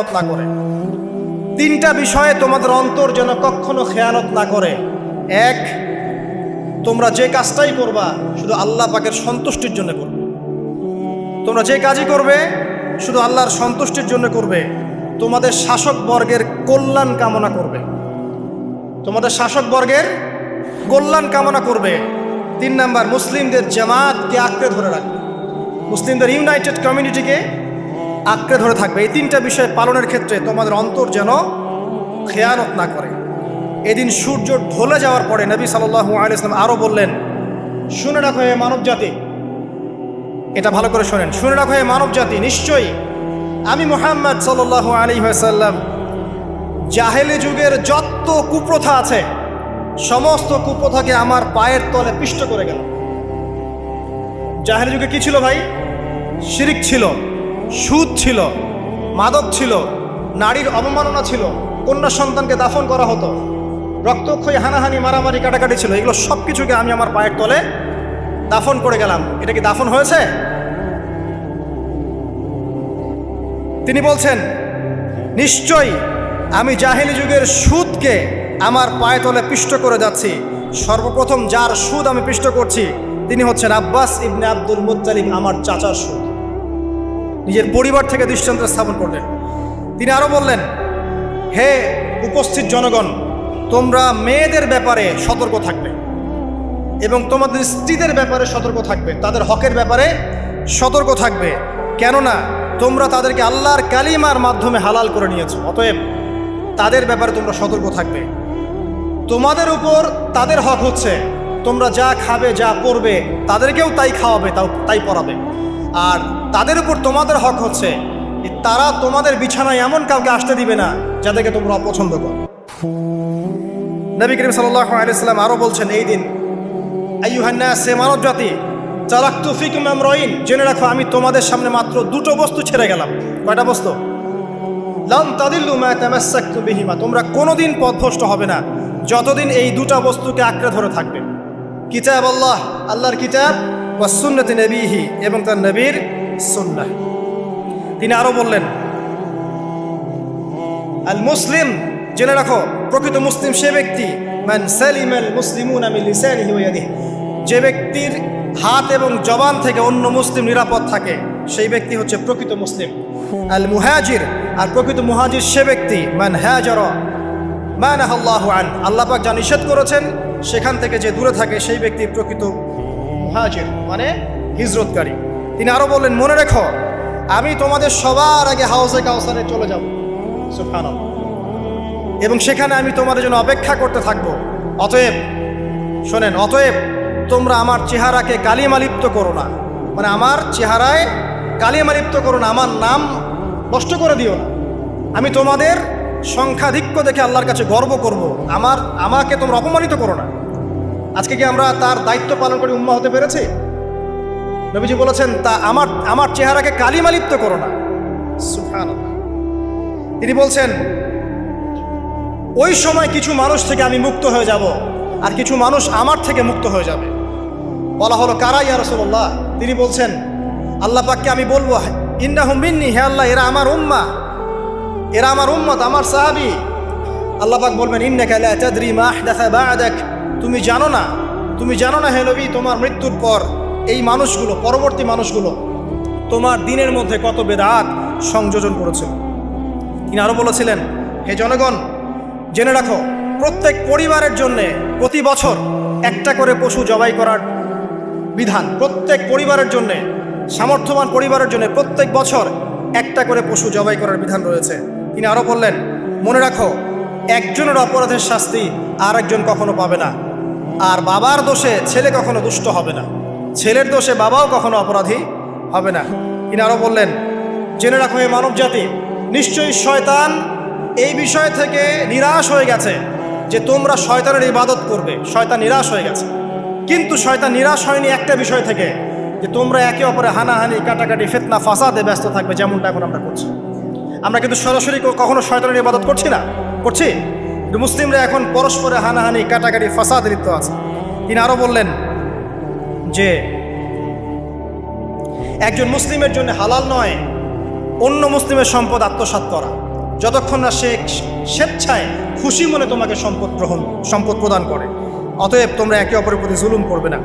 না করে। তিনটা বিষয়ে তোমাদের অন্তর যেন কখনো খেয়ানত না করে। এক, তোমরা যে কাজটাই করবা, শুধু আল্লাহ পাকের সন্তুষ্টির জন্য করবে। তোমরা যে কাজই করবে, শুধু আল্লাহর সন্তুষ্টির জন্য করবে। তোমাদের শাসক বর্গের কল্যাণ কামনা করবে। তোমাদের শাসক বর্গের কল্যাণ কামনা করবে। তিন নাম্বার, মুসলিমদের জামাতকে আঁকড়ে ধরে রাখবে। মুসলিমদের ইউনাইটেড কমিউনিটিকে আঁকড়ে ধরে থাকবে। এই তিনটা বিষয় পালনের ক্ষেত্রে তোমাদের অন্তর যেন খেয়ানত না করে। এদিন সূর্য ঢলে যাওয়ার পরে নবী সাল্লাহ আলিয়াল্লাম আরও বললেন, শুনে রাখো হে মানব জাতি এটা ভালো করে শোনেন। শুনে রাখো হে মানব জাতি নিশ্চয়ই আমি মোহাম্মদ সাল্লাহ আলী সাল্লাম জাহেলি যুগের যত কুপ্রথা আছে, সমস্ত কুপ্রথাকে আমার পায়ের তলে পিষ্ট করে গেল। জাহেলি যুগে কি ছিল ভাই? শিরিক ছিল। সুদ ছিল, মাদক ছিল, নারীর অবমাননা ছিল, কন্যা সন্তানকে দাফন করা হতো, রক্তক্ষয়ী, হানাহানি, মারামারি, কাটাকাটি ছিল, এগুলো সব কিছুকে আমি আমার পায়ের তলে দাফন করে গেলাম। এটা কি দাফন হয়েছে? তিনি বলছেন, নিশ্চয়ই আমি জাহেলি যুগের সুদকে আমার পায়ে তলে পিষ্ট করে যাচ্ছি। সর্বপ্রথম যার সুদ আমি পিষ্ট করছি, তিনি হচ্ছেন আব্বাস ইবনে আব্দুল মুত্তালিব, আমার চাচার সুদ। নিজের পরিবার থেকে দৃষ্টান্ত স্থাপন করলেন। তিনি আরও বললেন, হে উপস্থিত জনগণ, তোমরা মেয়েদের ব্যাপারে সতর্ক থাকবে এবং তোমাদের স্ত্রীদের ব্যাপারে সতর্ক থাকবে, তাদের হকের ব্যাপারে সতর্ক থাকবে। কেননা, তোমরা তাদেরকে আল্লাহর কালিমার মাধ্যমে হালাল করে নিয়েছো। অতএব তাদের ব্যাপারে তোমরা সতর্ক থাকবে। তোমাদের উপর তাদের হক হচ্ছে, তোমরা যা খাবে, যা পরবে, তাদেরকেও তাই খাওয়াবে, তাও তাই পরাবে। আর তাদের উপর তোমাদের হক হচ্ছে। তারা তোমাদের বিছানায় এমন কাউকে আসতে দিবে না, যাদেরকে তোমরা অপছন্দ করো। নবী করিম সাল্লাহ আলাইসাল্লাম আরও বলছেন, এই দিন মানব জাতি চালাক তুফিকুম আমরইন, জেনে রাখো, আমি তোমাদের সামনে মাত্র দুটো বস্তু ছেড়ে গেলাম। কয়টা বস্তু? লাম তাদিল্লু মা বিহিমা, তোমরা কোনোদিন পথভ্রষ্ট হবে না, যতদিন এই দুটা বস্তুকে আঁকড়ে ধরে থাকবে। কিতাব আল্লাহ, আল্লাহর কিতাব ওয়া সুন্নতি নবীহি এবং তার নবীর সুন্নাহ। তিনি আরও বললেন, আল মুসলিম, জেনে রাখো, প্রকৃত মুসলিম সে ব্যক্তি, মান সালিম আল মুসলিমুন আমি লিসানিহি যে ব্যক্তির হাত এবং জবান থেকে অন্য মুসলিম নিরাপদ থাকে, সেই ব্যক্তি হচ্ছে প্রকৃত মুসলিম। আল মুহাজির, আর প্রকৃত মুহাজির সে ব্যক্তি, মান হাজার মান আল্লাহ আন। যা নিষেধ করেছেন, সেখান থেকে যে দূরে থাকে, সেই ব্যক্তি প্রকৃত মুহাজির মানে হিজরতকারী। তিনি আরও বললেন, মনে রেখো, আমি তোমাদের সবার আগে হাউসে কাউসারে চলে যাব। সুফানাল্লাহ এবং সেখানে আমি তোমাদের জন্য অপেক্ষা করতে থাকব। অতএব, শোনেন, অতএব তোমরা আমার চেহারাকে কালিমালিপ্ত করো না। মানে আমার চেহারায় কালিমালিপ্ত করো না, আমার নাম নষ্ট করে দিও না। আমি তোমাদের সংখ্যাধিক্য দেখে আল্লাহর কাছে গর্ব করব। আমার, আমাকে তোমরা অপমানিত করো না। আজকে কি আমরা তার দায়িত্ব পালন করে উম্মা হতে পেরেছি? নবীজি বলেছেন, তা আমার আমার চেহারাকে কালিমালিপ্ত করো না। তিনি বলছেন, ওই সময় কিছু মানুষ থেকে আমি মুক্ত হয়ে যাব, আর কিছু মানুষ আমার থেকে মুক্ত হয়ে যাবে। বলা হলো, কারা ইয়া রসুল্লাহ তিনি বলছেন, আল্লাহ পাককে আমি বলব ইন্না হুমিন্নি হে আল্লাহ, এরা আমার উম্মা। এরা আমার উম্মত, আমার সাহাবি। আল্লাহ পাক বলবেন, ইন্নাকা লা তাদরি মা আহদাথা বা'দাক। তুমি জানো না, তুমি জানো না হে নবী, তোমার মৃত্যুর পর এই মানুষগুলো, পরবর্তী মানুষগুলো তোমার দিনের মধ্যে কত বেদাত সংযোজন করেছিল। তিনি আরও বলেছিলেন, হে জনগণ, জেনে রাখো, প্রত্যেক পরিবারের জন্য প্রতি বছর একটা করে পশু জবাই করার বিধান, প্রত্যেক পরিবারের জন্য, সামর্থ্যবান পরিবারের জন্য প্রত্যেক বছর একটা করে পশু জবাই করার বিধান রয়েছে। তিনি আরও বললেন, মনে রাখো, একজনের অপরাধের শাস্তি আর একজন কখনো পাবে না। আর বাবার দোষে ছেলে কখনো দুষ্ট হবে না। ছেলের দোষে বাবাও কখনো অপরাধী হবে না। তিনি আরও বললেন, জেনে রাখো এই মানব জাতি নিশ্চয়ই শয়তান এই বিষয় থেকে নিরাশ হয়ে গেছে যে তোমরা শয়তানের ইবাদত করবে। শয়তান নিরাশ হয়ে গেছে। কিন্তু শয়তান নিরাশ হয়নি একটা বিষয় থেকে, যে তোমরা একে অপরে হানাহানি, কাটাকাটি, ফেতনা, ফাসাদে ব্যস্ত থাকবে, যেমনটা এখন আমরা করছি। আমরা কিন্তু সরাসরি কখনো শয়তানের ইবাদত করছি না। করছি? কিন্তু মুসলিমরা এখন পরস্পরে হানাহানি, কাটাকাটি, ফাসাদে লিপ্ত আছে। তিনি আরও বললেন যে, একজন মুসলিমের জন্য হালাল নয়, অন্য মুসলিমের সম্পদ আত্মসাৎ করা। যতক্ষণ না সে স্বেচ্ছায় খুশি মনে তোমাকে সম্পদ গ্রহণ, সম্পদ প্রদান করে। অতএব তোমরা একে অপরের প্রতি জুলুম করবে না।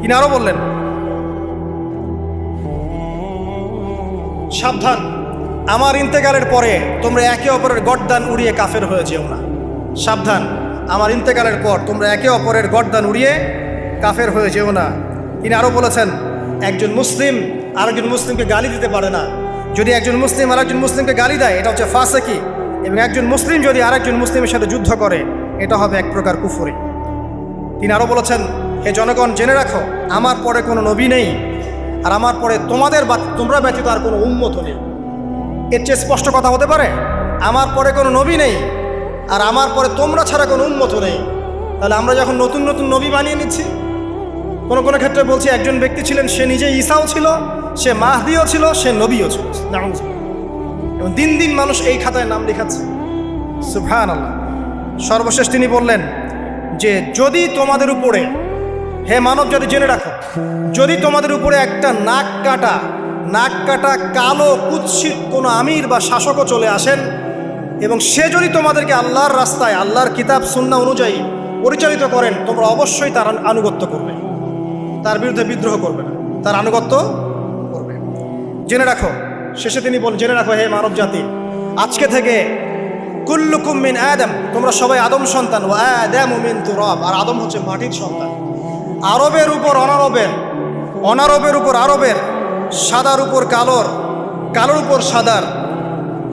তিনি আরও বললেন, সাবধান, আমার ইন্তেকালের পরে তোমরা একে অপরের গডদান উড়িয়ে কাফের হয়ে যেও না। সাবধান। আমার ইন্তেকালের পর তোমরা একে অপরের গডদান উড়িয়ে কাফের হয়ে যেও না। তিনি আরও বলেছেন, একজন মুসলিম আরেকজন মুসলিমকে গালি দিতে পারে না। যদি একজন মুসলিম আরেকজন মুসলিমকে গালি দেয়, এটা হচ্ছে ফাঁসেকি। এবং একজন মুসলিম যদি আরেকজন মুসলিমের সাথে যুদ্ধ করে, এটা হবে এক প্রকার কুফরি। তিনি আরও বলেছেন, হে জনগণ, জেনে রাখো, আমার পরে কোনো নবী নেই, আর আমার পরে তোমাদের বা, তোমরা ব্যতীত আর কোনো উন্মত নেই। এর চেয়ে স্পষ্ট কথা হতে পারে, আমার পরে কোনো নবী নেই আর আমার পরে তোমরা ছাড়া কোনো উন্মত নেই। তাহলে আমরা যখন নতুন নতুন নবী বানিয়ে নিচ্ছি, কোনো কোনো ক্ষেত্রে বলছি একজন ব্যক্তি ছিলেন, সে নিজে ঈসাও ছিল, সে মাহদিও ছিল, সে নবীও ছিল। এবং দিন দিন মানুষ এই খাতায় নাম লেখাচ্ছে। সুফহান আল্লাহ সর্বশেষ তিনি বললেন যে, যদি তোমাদের উপরে, হে মানব, যদি জেনে রাখো, যদি তোমাদের উপরে একটা নাক কাটা নাক কাটা কালো কুৎসিত কোনো আমির বা শাসকও চলে আসেন এবং সে যদি তোমাদেরকে আল্লাহর রাস্তায়, আল্লাহর কিতাব সুন্না অনুযায়ী পরিচালিত করেন, তোমরা অবশ্যই তার আনুগত্য করবে। তার বিরুদ্ধে বিদ্রোহ করবে না। তার আনুগত্য করবে। জেনে রাখো, শেষে তিনি বল জেনে রাখো, হে মানব জাতি, আজকে থেকে কুল্লুকুম মিন আদম, তোমরা সবাই আদম সন্তান ও আদম মিন তুরব, আর আদম হচ্ছে মাটির সন্তান। আরবের উপর অনারবের অনারবের উপর আরবের, সাদার উপর কালোর কালোর উপর সাদার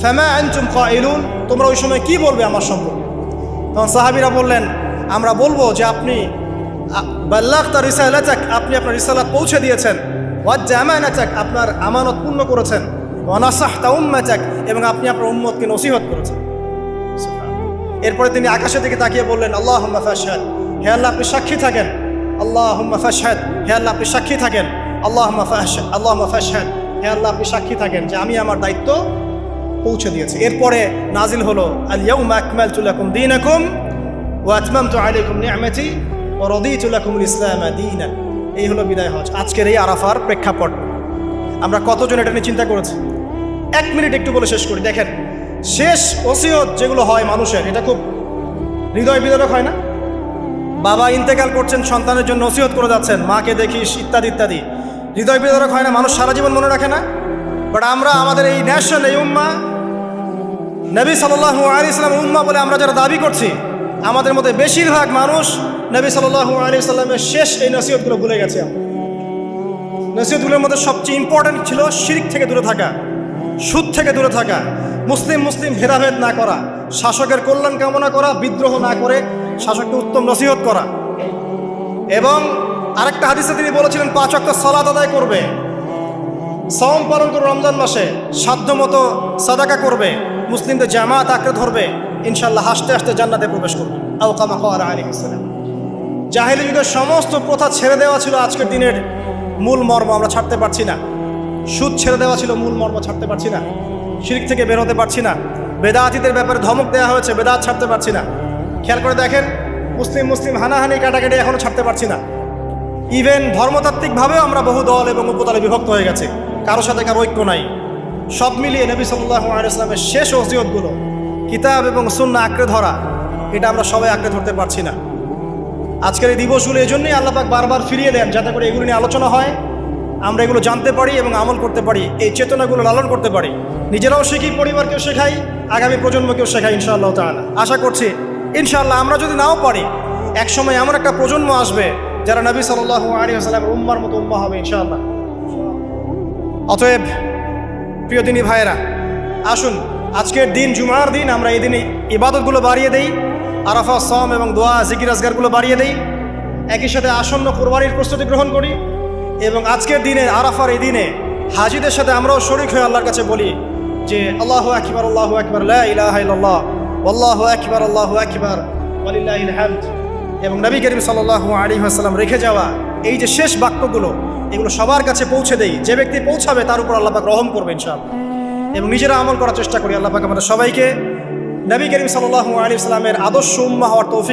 ফ্যামা আনচুম ফাইলুন তোমরা ওই সময় কি বলবে আমার সম্পর্কে? তখন সাহাবিরা বললেন, আমরা বলব যে আপনি বাল্লাহ তার রিসালাচাক আপনি আপনার রিসালাত পৌঁছে দিয়েছেন। ওয়াজ জামানাচাক আপনার আমানত পূর্ণ করেছেন। ওয়ানাসাহ তাউম্মাচাক এবং আপনি আপনার উম্মতকে নসিহত করেছেন। এরপরে তিনি আকাশের দিকে তাকিয়ে বললেন আল্লাহ ফাশহাদ, হে আল্লাহ আপনি সাক্ষী থাকেন। আল্লাহ ফাশহাদ, হে আল্লাহ আপনি সাক্ষী থাকেন। আল্লাহ ফাশহাদ আল্লাহ ফাশহাদ, হে আল্লাহ আপনি সাক্ষী থাকেন যে আমি আমার দায়িত্ব পৌঁছে দিয়েছে। এরপরে নাজিল হলো এই হলো বিদায় হজ। আজকের এই আরাফার প্রেক্ষাপট। আমরা কতজন এটা নিয়ে চিন্তা করেছি? এক মিনিট একটু বলে শেষ করি। দেখেন, শেষ ওসিয়ত যেগুলো হয় মানুষের, এটা খুব হৃদয় বিদারক হয় না? বাবা ইন্তেকাল করছেন, সন্তানের জন্য ওসিয়ত করে যাচ্ছেন, মাকে দেখিস, ইত্যাদি ইত্যাদি। হৃদয় বিদারক হয় না, মানুষ সারা জীবন মনে রাখে না? বাট আমরা, আমাদের এই ন্যাশন, এই উম্মা নবী সাল্লাহ আলী ইসলাম উম্মা বলে আমরা যারা দাবি করছি, আমাদের মধ্যে বেশিরভাগ মানুষ নবী সাল্লাহ আলী সাল্লামের শেষ এই নসিহতগুলো ভুলে গেছে। নসিহতগুলোর মধ্যে সবচেয়ে ইম্পর্ট্যান্ট ছিল শিরিক থেকে দূরে থাকা, সুদ থেকে দূরে থাকা, মুসলিম মুসলিম ভেদাভেদ না করা, শাসকের কল্যাণ কামনা করা, বিদ্রোহ না করে শাসককে উত্তম নসিহত করা। এবং আরেকটা হাদিসে তিনি বলেছিলেন, পাঁচ অক্ট সলাদ আদায় করবে। সম পালন করে রমজান মাসে সাধ্য মতো সাদাকা করবে, মুসলিমদের জামাত আঁকড়ে ধরবে ইনশাল্লাহ হাসতে হাসতে জান্নাতে প্রবেশ করবে। আউকামা খাওয়ার আলী ইসলাম জাহিলি যুগের সমস্ত প্রথা ছেড়ে দেওয়া ছিল আজকের দিনের মূল মর্ম, আমরা ছাড়তে পারছি না। সুদ ছেড়ে দেওয়া ছিল মূল মর্ম, ছাড়তে পারছি না। শিরিক থেকে বের হতে পারছি না। বেদাতিদের ব্যাপারে ধমক দেওয়া হয়েছে, বেদাত ছাড়তে পারছি না। খেয়াল করে দেখেন, মুসলিম মুসলিম হানাহানি কাটাকাটি এখনও ছাড়তে পারছি না। ইভেন ধর্মতাত্ত্বিকভাবেও আমরা বহু দল এবং উপদলে বিভক্ত হয়ে গেছে। কারোর সাথে কারও ঐক্য নাই। সব মিলিয়ে নবী সাল্লাহ আলাইসলামের শেষ ওসিয়তগুলো, কিতাব এবং শূন্য আঁকড়ে ধরা, এটা আমরা সবাই আঁকড়ে ধরতে পারছি না। আজকের এই দিবসগুলো এই জন্যই আল্লাপাক বারবার ফিরিয়ে দেন, যাতে করে এগুলো নিয়ে আলোচনা হয়, আমরা এগুলো জানতে পারি এবং আমল করতে পারি, এই চেতনাগুলো লালন করতে পারি। নিজেরাও শিখি, পরিবারকেও শেখাই, আগামী প্রজন্মকেও শেখাই ইনশাআল্লাহ তাআলা। আশা করছি, ইনশাআল্লাহ আমরা যদি নাও পারি, একসময় এমন একটা প্রজন্ম আসবে, যারা নবী সাল্লাহ আলী আসালাম উম্মার মতো উম্মা হবে ইনশাআল্লাহ। অতএব প্রিয় দিনী ভাইয়েরা, আসুন, আজকের দিন জুমার দিন আমরা এই দিনে ইবাদতগুলো বাড়িয়ে দেই আরাফা সম এবং দোয়া, জিকির আজগারগুলো বাড়িয়ে দেই, একই সাথে আসন্ন কোরবানির প্রস্তুতি গ্রহণ করি এবং আজকের দিনে, আরাফার এই দিনে হাজিদের সাথে আমরাও শরিক হয়ে আল্লাহর কাছে বলি যে, আল্লাহ আকবর আল্লাহ আকবর ইলাহ আল্লাহ আকবার আল্লাহ আকবার এবং নবী করিম সাল্লাল্লাহু আলাইহি ওয়াসাল্লাম রেখে যাওয়া এই যে শেষ বাক্যগুলো, এগুলো সবার কাছে পৌঁছে দেই। যে ব্যক্তি পৌঁছাবে, তার উপর আল্লাহ পাক রহম করবেন ইনশাআল্লাহ। এবং নিজেরা আমল করার চেষ্টা করি। আল্লাহ পাক আমাদের সবাইকে নবী করিম সাল্লাহ আলী ইসলামের আদর্শ উম্মা হওয়ার তৌফিক